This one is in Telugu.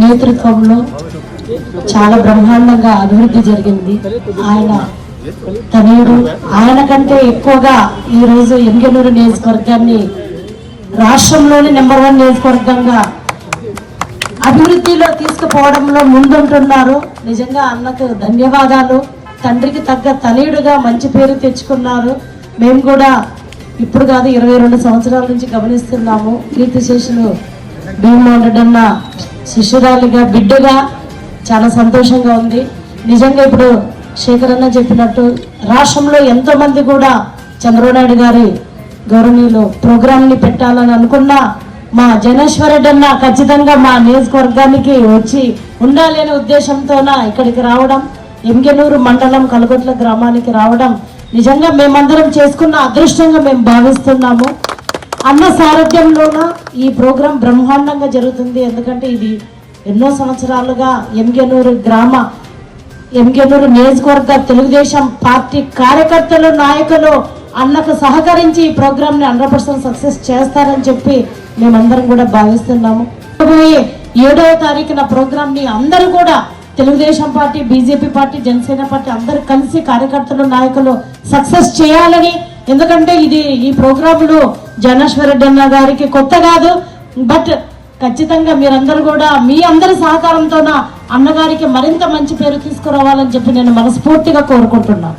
నేతృత్వంలో చాలా బ్రహ్మాండంగా అభివృద్ధి జరిగింది. ఆయన తనయుడు ఆయన కంటే ఎక్కువగా ఈరోజు ఎంగనూరు నియోజకవర్గాన్ని రాష్ట్రంలోని నెంబర్ వన్ నియోజకవర్గంగా అభివృద్ధిలో తీసుకుపోవడంలో ముందుంటున్నారు. నిజంగా అన్నకు ధన్యవాదాలు. తండ్రికి తగ్గ తనయుడుగా మంచి పేరు తెచ్చుకున్నారు. మేము కూడా ఇప్పుడు కాదు ఇరవై రెండు సంవత్సరాల నుంచి గమనిస్తున్నాము. కీర్తిశేషులు భీమోహన్ రెడ్డి బిడ్డగా చాలా సంతోషంగా ఉంది. నిజంగా ఇప్పుడు శేఖర్ అన్న చెప్పినట్టు రాష్ట్రంలో ఎంతోమంది కూడా చంద్రబాబు గారి గౌరవనీయులు ప్రోగ్రాంని పెట్టాలని అనుకున్నా మా జనేశ్వరరెడ్డి అన్న ఖచ్చితంగా మా నియోజకవర్గానికి వచ్చి ఉండాలి అనే ఉద్దేశంతోన ఇక్కడికి రావడం ఎంగెనూరు మండలం కలగొట్ల గ్రామానికి రావడం నిజంగా మేమందరం చేసుకున్న అదృష్టంగా మేము భావిస్తున్నాము. అన్న సారథ్యంలోన ఈ ప్రోగ్రాం బ్రహ్మాండంగా జరుగుతుంది. ఎందుకంటే ఇది ఎన్నో సంవత్సరాలుగా ఎంగెనూరు గ్రామ ఎంగెనూరు నియోజకవర్గ తెలుగుదేశం పార్టీ కార్యకర్తలు నాయకులు అన్నకు సహకరించి ఈ ప్రోగ్రామ్ని హండ్రెడ్ పర్సెంట్ సక్సెస్ చేస్తారని చెప్పి మేమందరం కూడా భావిస్తున్నాము. రాబోయే ఏడవ తారీఖున ప్రోగ్రాంని అందరూ కూడా Telugu Desam party BJP party Janasena party అందరూ కలిసి కార్యకర్తలు నాయకులు సక్సెస్ చేయాలని ఎందుకంటే ఇది ఈ ప్రోగ్రాంలు జనేశ్వర రెడ్డి అన్న గారికి కొత్త కాదు బట్ ఖచ్చితంగా మీరందరూ కూడా మీ అందరి సహకారంతోన అన్నగారికి మరింత మంచి పేరు తీసుకురావాలని చెప్పి నేను మనస్ఫూర్తిగా కోరుకుంటున్నాను.